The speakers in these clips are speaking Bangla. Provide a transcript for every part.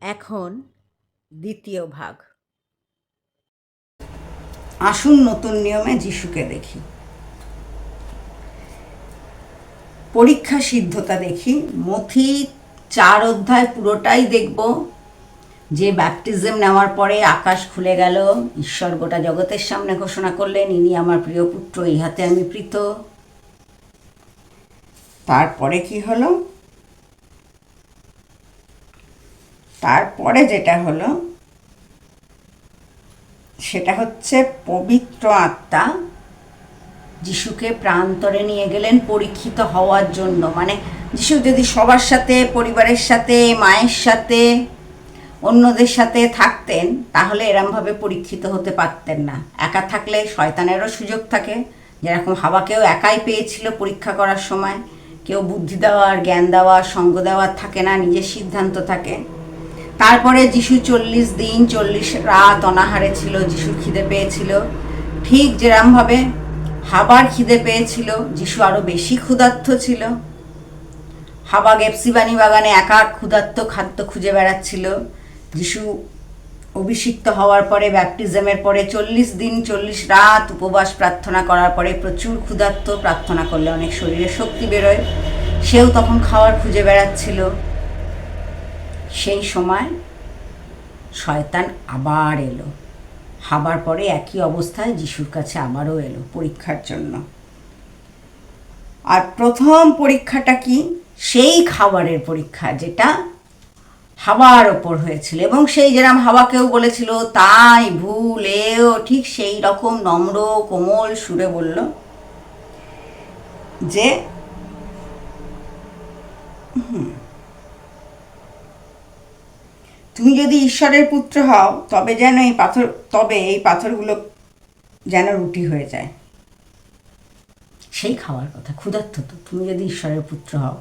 এখন দ্বিতীয় ভাগ। আসুন নতুন নিয়মে যিশুকে দেখি। পরীক্ষা সিদ্ধতা দেখি। মথি চার অধ্যায় পুরোটাই দেখব। যে ব্যাপটিজম নেওয়ার পরে আকাশ খুলে গেল, ঈশ্বর গোটা জগতের সামনে ঘোষণা করলেন, ইনি আমার প্রিয় পুত্র, ইহাতে আমি প্রীত। তারপরে কি হলো? তারপরে যেটা হলো, সেটা হচ্ছে পবিত্র আত্মা যিশুকে প্রান্তরে নিয়ে গেলেন পরীক্ষিত হওয়ার জন্য। মানে যিশু যদি সবার সাথে, পরিবারের সাথে, মায়ের সাথে, অন্যদের সাথে থাকতেন, তাহলে এরমভাবে পরীক্ষিত হতে পারতেন না। একা থাকলে শয়তানেরও সুযোগ থাকে। যেরকম হাওয়াকেও একাই পেয়েছিল পরীক্ষা করার সময়। কেউ বুদ্ধি দেওয়ার, জ্ঞান দেওয়ার, সঙ্গ দেওয়ার থাকে না, নিজের সিদ্ধান্ত থাকে। তারপরে যিশু চল্লিশ দিন, চল্লিশ রাত অনাহারে ছিল, যিশুর খিদে পেয়েছিল। ঠিক যেরমভাবে হাবার খিদে পেয়েছিল, যিশু আরও বেশি ক্ষুধার্ত ছিল। হাবা গেপসিবানি বাগানে একা ক্ষুধার্ত খাদ্য খুঁজে বেড়াচ্ছিল। যিশু অভিষিক্ত হওয়ার পরে, ব্যাপটিজমের পরে, চল্লিশ দিন, চল্লিশ রাত উপবাস প্রার্থনা করার পরে প্রচুর ক্ষুধার্ত প্রার্থনা করলে অনেক শরীরে শক্তি বেরোয়। সেও তখন খাওয়ার খুঁজে বেড়াচ্ছিল। সেই সময় শয়তান আবার এলো। হাবার পরে একই অবস্থায় যিশুর কাছে আবারও এলো পরীক্ষার জন্য। আর প্রথম পরীক্ষাটা কি? সেই খাবারের পরীক্ষা যেটা হাওয়ার ওপর হয়েছিল। এবং সেই যেরকম হাওয়াকেও বলেছিল, তাই ভুল এও ঠিক সেই রকম নম্র, কোমল সুরে বলল যে তুমি যদি ঈশ্বরের পুত্র হও, তবে যেন এই পাথর, তবে এই পাথরগুলো যেন রুটি হয়ে যায়। সেই খাওয়ার কথা, ক্ষুধার্ত তো, তুমি যদি ঈশ্বরের পুত্র হও।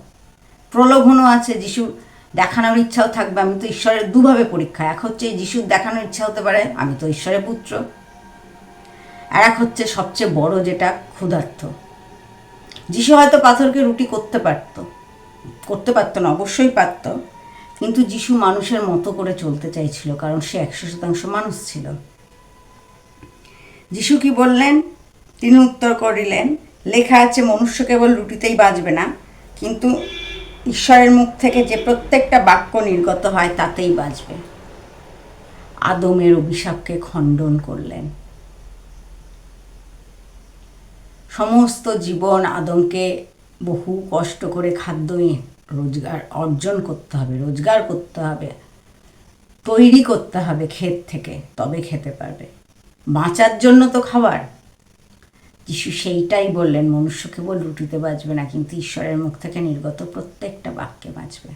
প্রলোভনও আছে, যিশু দেখানোর ইচ্ছাও থাকবে, আমি তো ঈশ্বরের দুভাবে পরীক্ষা, এক হচ্ছে এই যিশুর দেখানোর ইচ্ছা হতে পারে, আমি তো ঈশ্বরের পুত্র। আর এক হচ্ছে সবচেয়ে বড় যেটা ক্ষুধার্থ যিশু হয়তো পাথরকে রুটি করতে পারত, করতে পারতো না, অবশ্যই পারত কিন্তু যিশু মানুষের মতো করে চলতে চাইছিল, কারণ সে একশো শতাংশ মানুষ ছিল। যিশু কি বললেন? তিনি উত্তর করিলেন, লেখা আছে, মনুষ্য কেবল রুটিতেই বাঁচবে না, কিন্তু ঈশ্বরের মুখ থেকে যে প্রত্যেকটা বাক্য নির্গত হয়, তাতেই বাঁচবে। আদমের অভিশাপকে খণ্ডন করলেন। সমস্ত জীবন আদমকে বহু কষ্ট করে খাদ্য রোজগার অর্জন করতে হবে, রোজগার করতে হবে, তৈরি করতে হবে ক্ষেত থেকে, তবে খেতে পারবে। বাঁচার জন্য তো খাবার। যিশু সেইটাই বললেন মনুষ্য কেবল রুটিতে বাঁচবে না, কিন্তু ঈশ্বরের মুখ থেকে নির্গত প্রত্যেকটা বাক্যে বাঁচবে।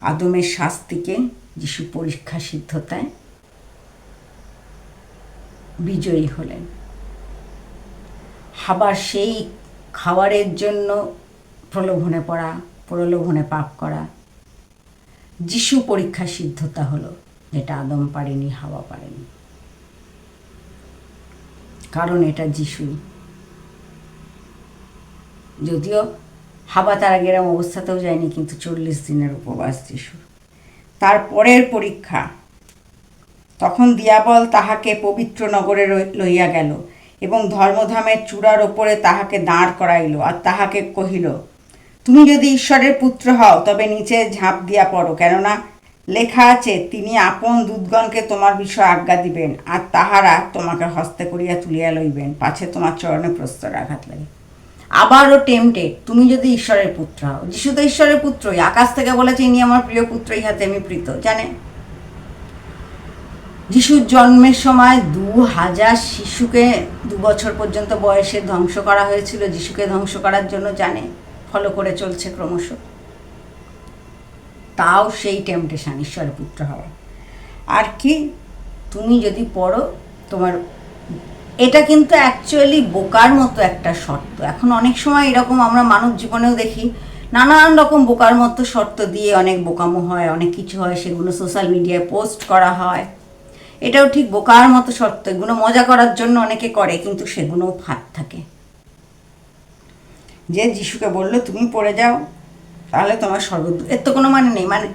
আদমের শাস্তিকে যিশু পরীক্ষা সিদ্ধতায় বিজয়ী হলেন। আবার সেই খাবারের জন্য প্রলোভনে পড়া, প্রলোভনে পাপ করা। যিশু পরীক্ষা সিদ্ধতা হলো, যেটা আদম পারেনি, হাওয়া পারেনি। কারণ এটা যিশু। যদিও হাবা তার আগে এরম অবস্থাতেও যায়নি, কিন্তু চল্লিশ দিনের উপবাস যিশু। তারপরের পরীক্ষা, তখন দিয়াবল তাহাকে পবিত্র নগরে লইয়া গেল এবং ধর্মধামের চূড়ার ওপরে তাহাকে দাঁড় করাইল আর তাহাকে কহিল তুমি যদি ঈশ্বরের পুত্র হও, তবে নিচে ঝাঁপ দিয়া পড়ো, কেননা লেখা আছে, তিনি আপন দুধগণকে তোমার বিষয়ে আজ্ঞা দিবেন, আর তাহারা তোমাকে হস্তে করিয়া তুলিয়া লইবেন। পাছে তোমার চরণে প্রস্তর আঘাত লাগে। আবারও টেমটে তুমি যদি ঈশ্বরের পুত্র হও। যিশু তো ঈশ্বরের পুত্রই, আকাশ থেকে বলেছে, ইনি আমার প্রিয় পুত্র, ইহাতে আমি প্রীত। জানে? যিশুর জন্মের সময় দু হাজার শিশুকে দু বছর পর্যন্ত বয়সে ধ্বংস করা হয়েছিল। যিশুকে ধ্বংস করার জন্য জানে? ফলো করে চলছে ক্রমশ। তাও সেই টেম্পটেশান ঈশ্বরের পুত্র হওয়া আর কি? তুমি যদি পড়ো, তোমার এটা কিন্তু অ্যাকচুয়ালি বোকার মতো একটা শর্ত। এখন অনেক সময় এরকম আমরা মানব জীবনেও দেখি, নানান রকম বোকার মতো শর্ত দিয়ে অনেক বোকামো হয়, অনেক কিছু হয়, সেগুলো সোশ্যাল মিডিয়ায় পোস্ট করা হয়। এটাও ঠিক বোকার মতো শর্ত, এগুলো মজা করার জন্য অনেকে করে, কিন্তু সেগুলোও ফাঁদ থাকে। যে যিশুকে বলল, তুমি পড়ে যাও, তাহলে তোমার স্বর্গ এর তো কোনো মানে নেই। মানে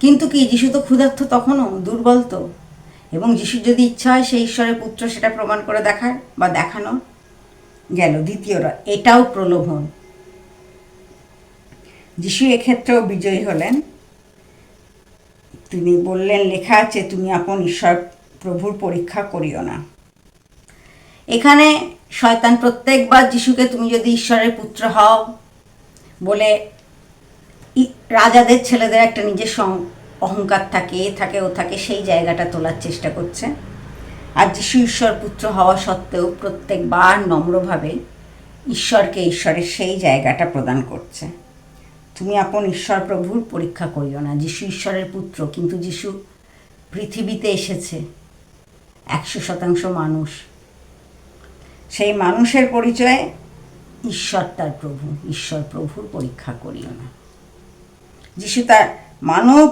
কিন্তু কি, যিশু তো ক্ষুধার্ত তখনও, দুর্বল তো। এবং যিশুর যদি ইচ্ছা হয়, সেই ঈশ্বরের পুত্র সেটা প্রমাণ করে দেখার বা দেখানো গেল দ্বিতীয়রা এটাও প্রলোভন। যিশু এক্ষেত্রেও বিজয়ী হলেন। তিনি বললেন, লেখা আছে, তুমি আপন ঈশ্বর প্রভুর পরীক্ষা করিও না। এখানে শয়তান প্রত্যেকবার যিশুকে তুমি যদি ঈশ্বরের পুত্র হও বলে রাজাদের ছেলেদের একটা নিজের অহংকার থাকে, এ থাকে, ও থাকে, সেই জায়গাটা তোলার চেষ্টা করছে। আর যিশু ঈশ্বর পুত্র হওয়া সত্ত্বেও প্রত্যেকবার নম্রভাবে ঈশ্বরকে ঈশ্বরের সেই জায়গাটা প্রদান করছে। তুমি আপন ঈশ্বর প্রভুর পরীক্ষা করিও না, যিশু ঈশ্বরের পুত্র, কিন্তু যিশু পৃথিবীতে এসেছে, একশো শতাংশ মানুষ। সেই মানুষের পরিচয়ে ঈশ্বর তার প্রভু, ঈশ্বর প্রভুর পরীক্ষা করিও না। যিশু তার মানব,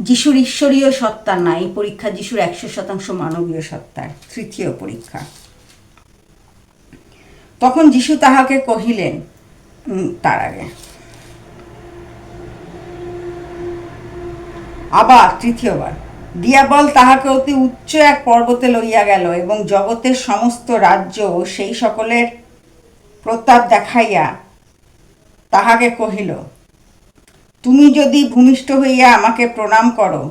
যিশুর ঈশ্বরীয় সত্তা না, এই পরীক্ষা যিশুর একশো শতাংশ মানবীয় সত্তার তৃতীয় পরীক্ষা। তখন যিশু তাহাকে কহিলেন তার আগে, আবার তৃতীয়বার দিয়াবল তাহাকে অতি উচ্চ এক পর্বতে লইয়া গেল এবং জগতের সমস্ত রাজ্য সেই সকলের প্রতাপ দেখাইয়া তাহাকে কহিল, তুমি যদি ভূমিষ্ঠ হইয়া আমাকে প্রণাম করো,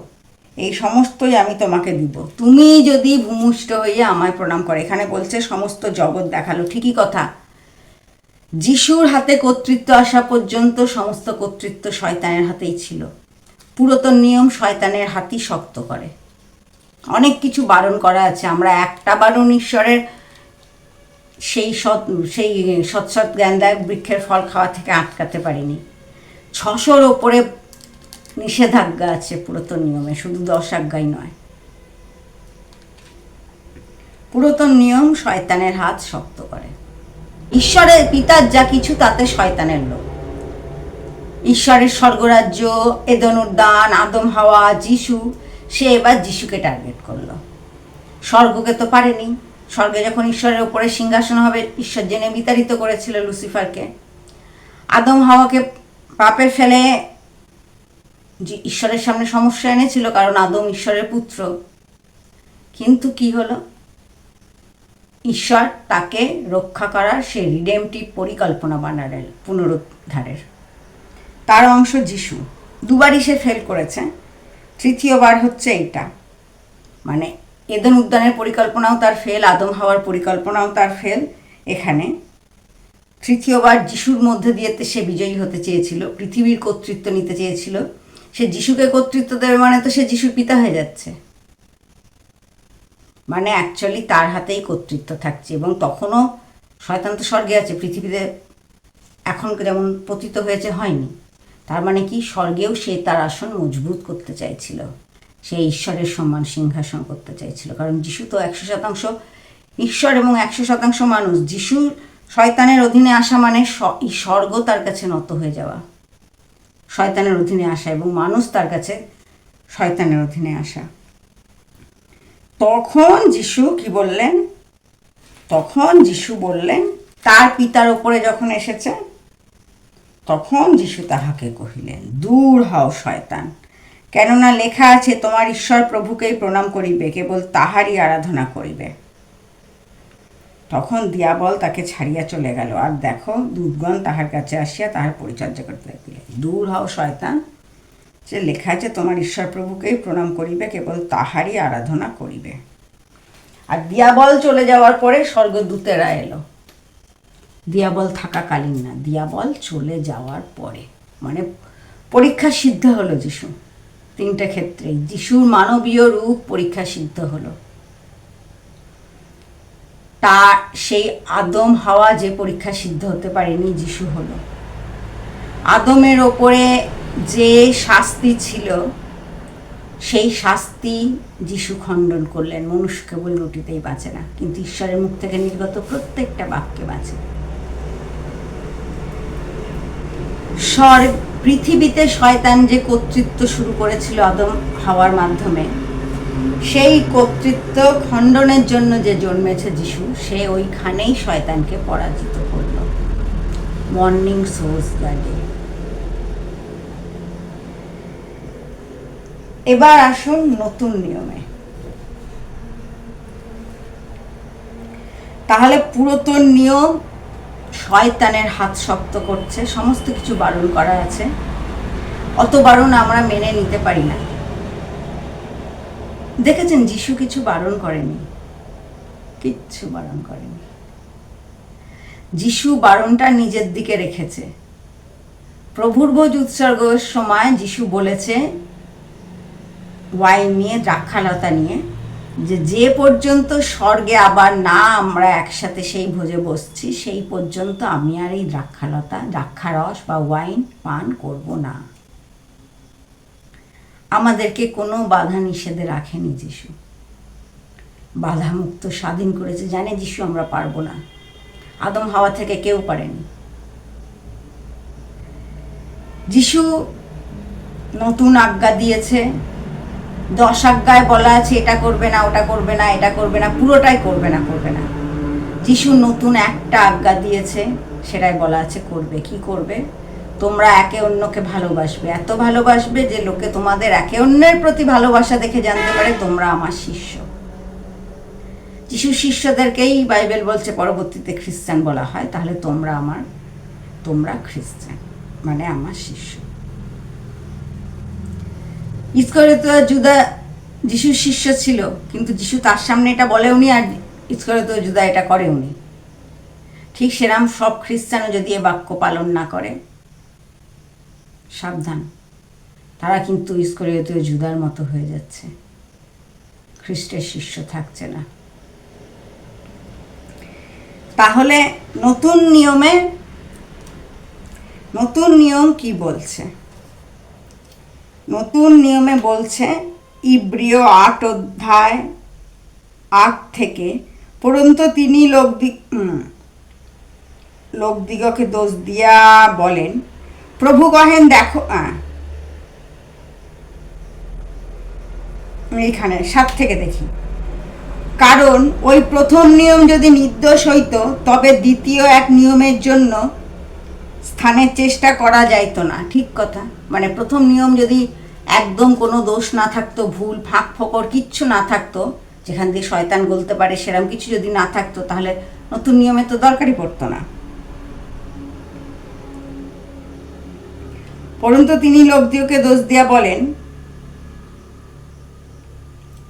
এই সমস্তই আমি তোমাকে দিব। তুমি যদি ভূমিষ্ঠ হইয়া আমায় প্রণাম করো। এখানে বলছে সমস্ত জগৎ দেখাল। ঠিকই কথা। যিশুর হাতে কর্তৃত্ব আসা পর্যন্ত সমস্ত কর্তৃত্ব শয়তানের হাতেই ছিল। পুরাতন নিয়ম শয়তানের হাতই শক্ত করে। অনেক কিছু বারণ করা আছে। আমরা একটা বারণ ঈশ্বরের সেই সৎ, সেই সৎসৎ জ্ঞানদায়ক বৃক্ষের ফল খাওয়া থেকে আটকাতে পারিনি। ছশোর ওপরে নিষেধাজ্ঞা আছে পুরাতন নিয়মে, শুধু দশ আজ্ঞাই নয়। পুরাতন নিয়ম শয়তানের হাত শক্ত করে। ঈশ্বরের পিতার যা কিছু, তাতে শয়তানের লোক ঈশ্বরের স্বর্গরাজ্য এদন উদ্যান আদম, হাওয়া, যিশু, সে এবার যিশুকে টার্গেট করল। স্বর্গকে তো পারেনি। স্বর্গে যখন ঈশ্বরের উপরে সিংহাসন হবে, ঈশ্বর জেনে বিতাড়িত করেছিল লুসিফারকে। আদম, হাওয়াকে পাপে ফেলে যে ঈশ্বরের সামনে সমস্যা এনেছিল, কারণ আদম ঈশ্বরের পুত্র। কিন্তু কি হলো? ঈশ্বর তাকে রক্ষা করার সে রিডেমটিভ পরিকল্পনা বানালেন পুনরুদ্ধারের। তার অংশ যিশু। দুবারই সে ফেল করেছে। তৃতীয়বার হচ্ছে এইটা। মানে এদন উদ্যানের পরিকল্পনাও তার ফেল আদম হওয়ার পরিকল্পনাও তার ফেল এখানে। তৃতীয়বার যিশুর মধ্যে দিয়ে সে বিজয়ী হতে চেয়েছিল, পৃথিবীর কর্তৃত্ব নিতে চেয়েছিল। সে যিশুকে কর্তৃত্ব দেবে মানে তো সে যিশুর পিতা হয়ে যাচ্ছে। মানে অ্যাকচুয়ালি তার হাতেই কর্তৃত্ব থাকছে এবং তখনও শয়তান তো স্বর্গে আছে, পৃথিবীতে এখন যেমন পতিত হয়েছে, হয়নি। তার মানে কি? স্বর্গেও সে তার আসন মজবুত করতে চাইছিল। সে ঈশ্বরের সম্মান সিংহাসন করতে চাইছিল। কারণ যিশু তো একশো শতাংশ ঈশ্বর এবং একশো শতাংশ মানুষ। যিশু শয়তানের অধীনে আসা মানে স্বর্গ তার কাছে নত হয়ে যাওয়া। শয়তানের অধীনে আসা এবং মানুষ তার কাছে শয়তানের অধীনে আসা। তখন যিশু কি বললেন? তখন যিশু বললেন, তার পিতার ওপরে যখন এসেছে তখন যিশু তাহাকে কহিলেন, দূর হও, শয়তান। কেননা লেখা আছে, তোমার ঈশ্বর প্রভুকেই প্রণাম করিবে, কেবল তাহারই আরাধনা করিবে। তখন দিয়াবল তাকে ছাড়িয়া চলে গেল। আর দেখো দুধগণ তাহার কাছে আসিয়া তাহার পরিচর্যা করতে লাগিলেন। দূর হও, শয়তান। যে লেখা আছে, তোমার ঈশ্বর প্রভুকেই প্রণাম করিবে, কেবল তাহারই আরাধনা করিবে। আর দিয়াবল চলে যাওয়ার পরে স্বর্গদূতেরা এলো। দিয়াবল থাকাকালীন না, দিয়াবল চলে যাওয়ার পরে। মানে পরীক্ষা সিদ্ধ হলো যিশু। তিনটে ক্ষেত্রেই। যিশুর মানবীয় রূপ পরীক্ষা সিদ্ধ হলো। তা সেই আদম হাওয়া যে পরীক্ষা সিদ্ধ হতে পারেনি, যিশু হলো। আদমের ওপরে যে শাস্তি ছিল, সেই শাস্তি যিশু খণ্ডন করলেন। মনুষ্য কেবল রুটিতেই বাঁচে না, কিন্তু ঈশ্বরের মুখ থেকে নির্গত প্রত্যেকটা বাক্যে বাঁচে। স্বর, পৃথিবীতে শয়তান যে কর্তৃত্ব শুরু করেছিল আদম হাওয়ার মাধ্যমে, সেই কর্তৃত্ব খণ্ডনের জন্য যে জন্মেছে যিশু, সে ওইখানেই শয়তানকে পরাজিত করল। মর্নিং সোজ দ্য এবার আসুন নতুন নিয়মে। তাহলে পুরাতন নিয়ম শয়তানের হাত শক্ত করছে, সমস্ত কিছু বারণ করা আছে। অত বারণ আমরা মেনে নিতে পারি না। দেখেছেন, যিশু কিছু বারণ করেনি। কিচ্ছু বারণ করেনি। যিশু বারণটা নিজের দিকে রেখেছে। প্রভুর ভোজ উৎসর্গের সময় যিশু বলেছে, ওয়াইন নিয়ে, দ্রাক্ষালতা নিয়ে যে যে পর্যন্ত স্বর্গে আবার না আমরা একসাথে সেই ভোজে বসছি, সেই পর্যন্ত আমি আর এই দ্রাক্ষালতা, দ্রাক্ষারস বা ওয়াইন পান করব না। আমাদেরকে কোনো বাধা নিষেধে রাখেনি যিশু। বাধা মুক্ত স্বাধীন করেছে, জানে যিশু আমরা পারব না। আদম হাওয়া থেকে কেউ পারেনি। যিশু নতুন আজ্ঞা দিয়েছে দশ আজ্ঞায় বলা আছে, এটা করবে না, ওটা করবে না, এটা করবে না, পুরোটাই করবে না করবে না। যিশু নতুন একটা আজ্ঞা দিয়েছে, সেটাই বলা আছে, করবে। কি করবে? তোমরা একে অন্যকে ভালোবাসবে। এত ভালোবাসবে যে লোকে তোমাদের একে অন্যের প্রতি ভালোবাসা দেখে জানতে পারে তোমরা আমার শিষ্য। যিশু শিষ্যদেরকেই বাইবেল বলছে, পরবর্তীতে খ্রিস্টান বলা হয়, তাহলে তোমরা আমার, তোমরা খ্রিস্টান মানে আমার শিষ্য। ইস্করিত জুদা যিশুর শিষ্য ছিল, কিন্তু যিশু তার সামনে এটা বলে উনি আর ইস্করিত জুদা এটা করে উনি। ঠিক সেরাম সব খ্রিস্টানও যদি এ বাক্য পালন না করে, সাবধান। তারা কিন্তু ইস্করিত জুদার মতো হয়ে যাচ্ছে। খ্রিস্টের শিষ্য থাকছে না। তাহলে নতুন নিয়মে, নতুন নিয়ম কি বলছে? নতুন নিয়মে বলছে, ইব্রিয় আট অধ্যায় আট থেকে, পরন্তু তিনি লোকদিক লোকদিগকে দোষ দিয়া বলেন, প্রভু কহেন, দেখো এইখানে সাত থেকে দেখি, কারণ ওই প্রথম নিয়ম যদি নির্দোষ হইতো, তবে দ্বিতীয় এক নিয়মের জন্য স্থানের চেষ্টা করা যাইতো না। ঠিক কথা মানে প্রথম নিয়ম যদি একদম কোনো দোষ না থাকতো, ভুল, ফাঁক, ফকর, কিচ্ছু না থাকতো, যেখান দিয়ে শয়তান গলতে পারে সেরকম কিছু যদি না থাকতো, তাহলে নতুন নিয়মে তো দরকারই পড়তো না। পরন্তু তিনি লোকদিওকে দোষ দিয়া বলেন,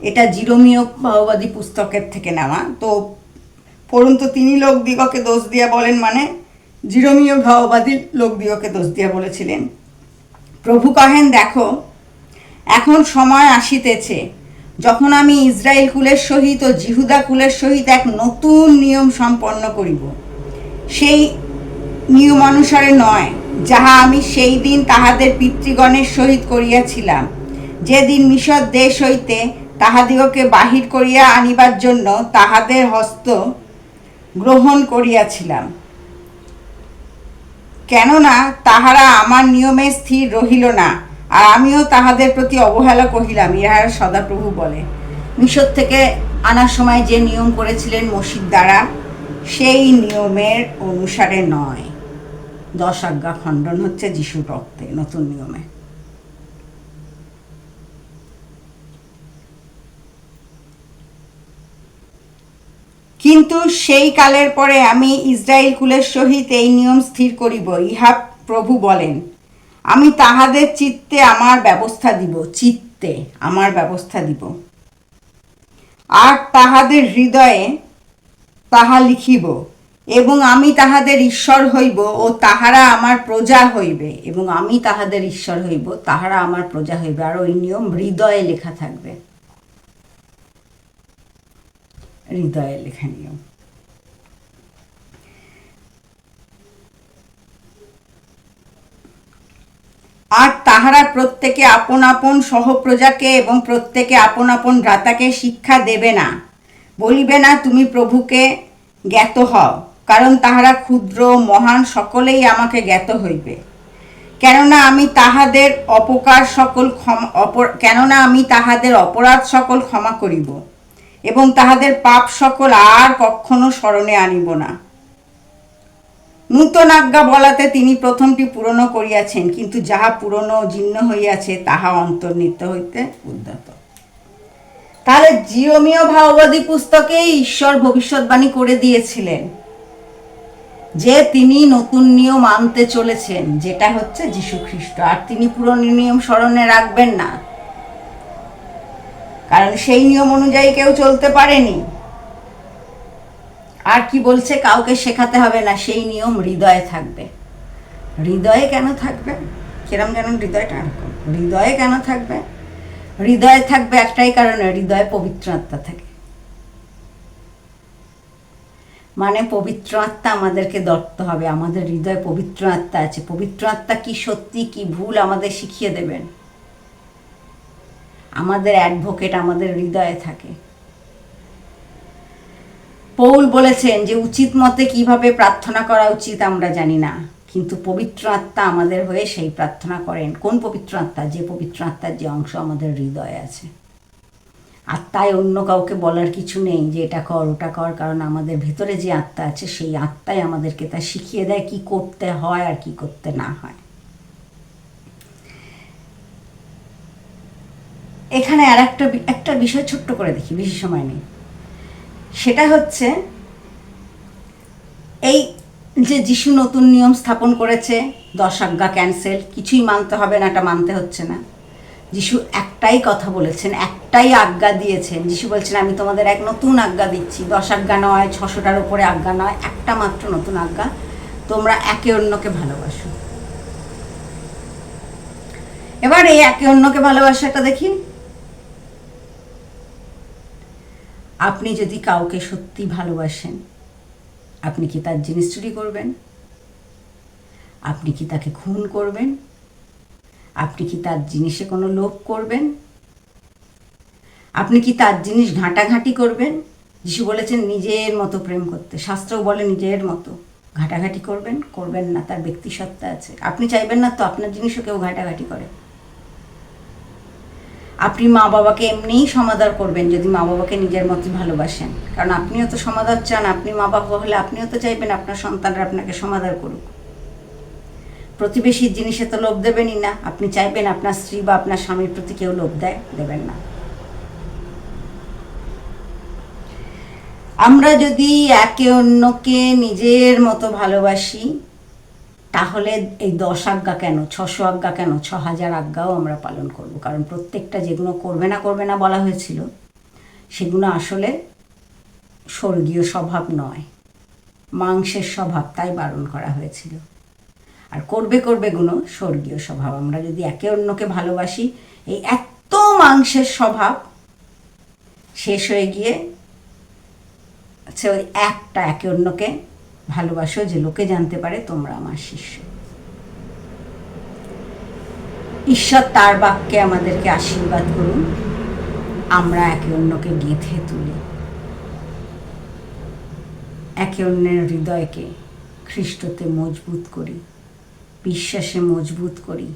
এটা জিরোমীয় ভাওবাদী পুস্তকের থেকে নেওয়া। তো পরন্তু তিনি লোকদিগকে দোষ দিয়া বলেন মানে জিরোমীয় ভাওবাদী লোকদিগকে দোষ দিয়া বলেছিলেন। প্রভু কহেন, দেখো এখন সময় আসিতেছে। যখন আমি ইসরায়েল কুলের সহিত ও জিহুদা কুলের সহিত এক নতুন নিয়ম সম্পন্ন করিব, সেই নিয়ম অনুসারে নয়, যাহা আমি সেই দিন তাহাদের পিতৃগণের সহিত করিয়াছিলাম। যেদিন মিশর দেশ হইতে তাহাদিগকে বাহির করিয়া আনিবার জন্য তাহাদের হস্ত গ্রহণ করিয়াছিলাম। কেননা তাহারা আমার নিয়মে স্থির রহিল না। আর আমিও তাহাদের প্রতি অবহেলা কহিলাম ইহার সদাপ্রভু বলে। মিশর থেকে আনার সময় যে নিয়ম করেছিলেন মসজিদ দ্বারা, সেই নিয়মের অনুসারে নয়। দশ আজ্ঞা খণ্ডন হচ্ছে যিশুর রক্তে, নতুন নিয়মে। কিন্তু সেই কালের পরে আমি ইসরায়েল কুলের সহিত এই নিয়ম স্থির করিব, ইহা প্রভু বলেন। আমি তাহাদের চিত্তে আমার ব্যবস্থা দিব, চিত্তে আমার ব্যবস্থা দিব। আর তাহাদের হৃদয়ে তাহা লিখিব, এবং আমি তাহাদের ঈশ্বর হইব ও তাহারা আমার প্রজা হইবে, এবং আমি তাহাদের ঈশ্বর হইব, তাহারা আমার প্রজা হইবে, আর ওই নিয়ম হৃদয়ে লেখা থাকবে। হৃদয়ে লেখা নিয়ম। আর তাহারা প্রত্যেকে আপন আপন সহপ্রজাকে এবং প্রত্যেকে আপন আপন ভ্রাতাকে শিক্ষা দেবে না। বলিবে না, তুমি প্রভুকে জ্ঞাত হও, কারণ তাহারা ক্ষুদ্র, মহান সকলেই আমাকে জ্ঞাত হইবে। কেননা আমি তাহাদের অপকার সকল ক্ষমা, অপর- কেননা আমি তাহাদের অপরাধ সকল ক্ষমা করিব, এবং তাহাদের পাপ সকল আর কখনো স্মরণে আনিব না। নূতন আজ্ঞা বলাতে তিনি প্রথমটি পূরণ করিয়াছেন, কিন্তু যাহা পুরনো জীর্ণ হইয়াছে, তাহা অন্তর্নিত্য হইতে উদ্যত। তাহলে জিওমীয় ভাওবাদী পুস্তকে ঈশ্বর ভবিষ্যৎবাণী করে দিয়েছিলেন, যে তিনি নতুন নিয়ম আনতে চলেছেন, যেটা হচ্ছে যীশু খ্রিস্ট আর তিনি পুরনো নিয়ম স্মরণে রাখবেন না, কারণ সেই নিয়ম অনুযায়ী কেউ চলতে পারেনি। আর কি বলছে কাউকে শেখাতে হবে না, সেই নিয়ম হৃদয়ে থাকবে। হৃদয়ে কেন থাকবে? কিরম যেন হৃদয়টা এরকম। হৃদয়ে কেন থাকবে? হৃদয়ে থাকবে একটাই কারণে, হৃদয়ে পবিত্র আত্মা থাকে। মানে পবিত্র আত্মা আমাদেরকে দত্ত হবে, আমাদের হৃদয়ে পবিত্র আত্মা আছে। পবিত্র আত্মা কি সত্যি, কি ভুল আমাদের শিখিয়ে দেবেন? আমাদের অ্যাডভোকেট আমাদের হৃদয়ে থাকে। পৌল বলেছেন যে উচিত মতে কীভাবে প্রার্থনা করা উচিত আমরা জানি না, কিন্তু পবিত্র আত্মা আমাদের হয়ে সেই প্রার্থনা করেন। কোন পবিত্র আত্মা? যে পবিত্র আত্মার যে অংশ আমাদের হৃদয়ে আছে। আত্মায় অন্য কাউকে বলার কিছু নেই যে এটা কর, ওটা কর, কারণ আমাদের ভেতরে যে আত্মা আছে, সেই আত্মাই আমাদেরকে তা শিখিয়ে দেয় কি করতে হয় আর কি করতে না হয়। এখানে আর একটা একটা বিষয় ছোট্ট করে দেখি, বেশি সময় নেই। সেটা হচ্ছে এই যে যিশু নতুন নিয়ম স্থাপন করেছে, দশ আজ্ঞা ক্যান্সেল কিছুই মানতে হবে না, এটা মানতে হচ্ছে না। যিশু একটাই কথা বলেছেন, একটাই আজ্ঞা দিয়েছেন। যিশু বলছেন, আমি তোমাদের এক নতুন আজ্ঞা দিচ্ছি। দশ আজ্ঞা নয়, ছশোটার উপরে আজ্ঞা নয়, একটা মাত্র নতুন আজ্ঞা। তোমরা একে অন্যকে ভালোবাসো। এবার এই একে অন্যকে ভালোবাসাটা দেখি। আপনি যদি কাউকে সত্যি ভালোবাসেন, আপনি কি তার জিনিস চুরি করবেন? আপনি কি তাকে খুন করবেন? আপনি কি তার জিনিসে কোনো লোভ করবেন? আপনি কি তার জিনিস ঘাঁটাঘাঁটি করবেন? যিশু বলেছেন, নিজের মতো প্রেম করতে। শাস্ত্রও বলে, নিজের মতো ঘাঁটাঘাঁটি করবেন করবেন না, তার ব্যক্তিসত্তা আছে। আপনি চাইবেন না তো আপনার জিনিসও কেউ ঘাঁটাঘাঁটি করে। আপনি মা বাবাকে এমনিই সমাদর করবেন যদি মা বাবাকে নিজের মতো ভালোবাসেন। কারণ আপনিও তো সমাদর চান, আপনি মা বাবা হলে আপনিও তো চাইবেন আপনার সন্তানরা আপনাকে সমাদর করুক। প্রতিবেশীর জিনিসে তো লোভ দেবেনই না। আপনি চাইবেন আপনার স্ত্রী বা আপনার স্বামীর প্রতি কেউ লোভ দেয়, দেবেন না। আমরা যদি একে অন্যকে নিজের মতো ভালোবাসি তাহলে এই দশ আজ্ঞা কেন? ছশো আজ্ঞা কেন? ছ হাজার আজ্ঞাও আমরা পালন করব। কারণ প্রত্যেকটা যেগুলো করবে না করবে না বলা হয়েছিল, সেগুলো আসলে স্বর্গীয় স্বভাব নয়, মাংসের স্বভাব তাই বারণ করা হয়েছিল। আর করবে করবে গুলো স্বর্গীয় স্বভাব। আমরা যদি একে অন্যকে ভালোবাসি, এই এত মাংসের স্বভাব শেষ হয়ে গিয়ে আচ্ছা ওই একটা একে অন্যকে ভালোবাসো যে লোকে জানতে পারে তোমরা আমার শিষ্য। ঈশ্বর তার বাক্যে আমাদেরকে আশীর্বাদ করুন, আমরা একে অন্যকে গেঁথে তুলি। একে অন্যের হৃদয়কে খ্রিস্টতে মজবুত করি, বিশ্বাসে মজবুত করি।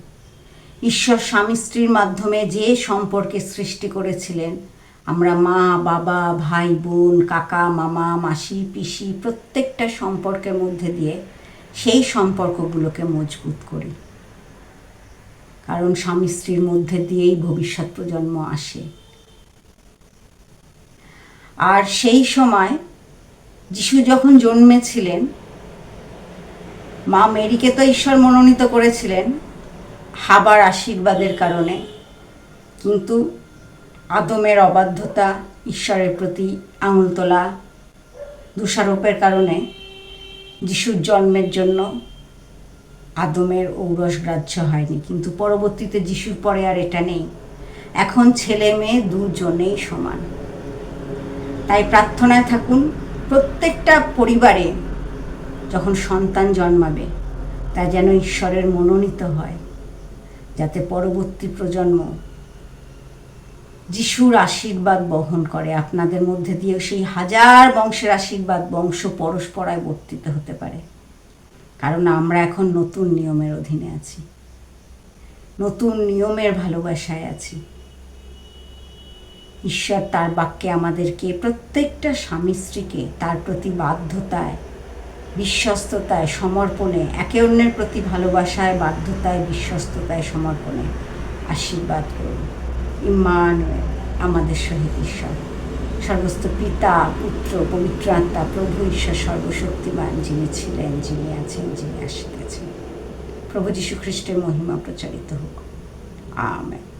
ঈশ্বর স্বামী স্ত্রীর মাধ্যমে যে সম্পর্কে সৃষ্টি করেছিলেন আমরা মা, বাবা, ভাই, বোন, কাকা, মামা, মাসি, পিসি প্রত্যেকটা সম্পর্কের মধ্যে দিয়ে সেই সম্পর্কগুলোকে মজবুত করি। কারণ স্বামী স্ত্রীর মধ্যে দিয়েই ভবিষ্যৎ প্রজন্ম আসে। আর সেই সময় যিশু যখন জন্মেছিলেন, মা মেরিকে তো ঈশ্বর মনোনীত করেছিলেন হাবার আশীর্বাদের কারণে। কিন্তু আদমের অবাধ্যতা, ঈশ্বরের প্রতি আঙুল তোলা, দোষারোপের কারণে যিশুর জন্মের জন্য আদমের ঔরস গ্রাহ্য হয়নি। কিন্তু পরবর্তীতে যিশুর পরে আর এটা নেই। এখন ছেলে মেয়ে দুজনেই সমান। তাই প্রার্থনায় থাকুন, প্রত্যেকটা পরিবারে যখন সন্তান জন্মাবে, তা যেন ঈশ্বরের মনোনীত হয়, যাতে পরবর্তী প্রজন্ম যিশুর আশীর্বাদ বহন করে। আপনাদের মধ্যে দিয়েও সেই হাজার বংশের আশীর্বাদ বংশ পরস্পরায় বর্তিত হতে পারে। কারণ আমরা এখন নতুন নিয়মের অধীনে আছি। নতুন নিয়মের ভালোবাসায় আছি। ঈশ্বর তার বাক্যে আমাদেরকে প্রত্যেকটা স্বামী স্ত্রীকে তার প্রতি বাধ্যতায়, বিশ্বস্ততায়, সমর্পণে, একে অন্যের প্রতি ভালোবাসায়, বাধ্যতায়, বিশ্বস্ততায়, সমর্পণে আশীর্বাদ করুন। ইম্মানুয়েল আমাদের সহিত ঈশ্বর। সর্বস্ত পিতা, পুত্র, পবিত্র আত্মা, প্রভু ঈশ্বর সর্বশক্তিমান যিনি ছিলেন, যিনি আছেন, যিনি আসিতেছেন। প্রভু যীশু খ্রিস্টের মহিমা প্রচারিত হোক। আমেন।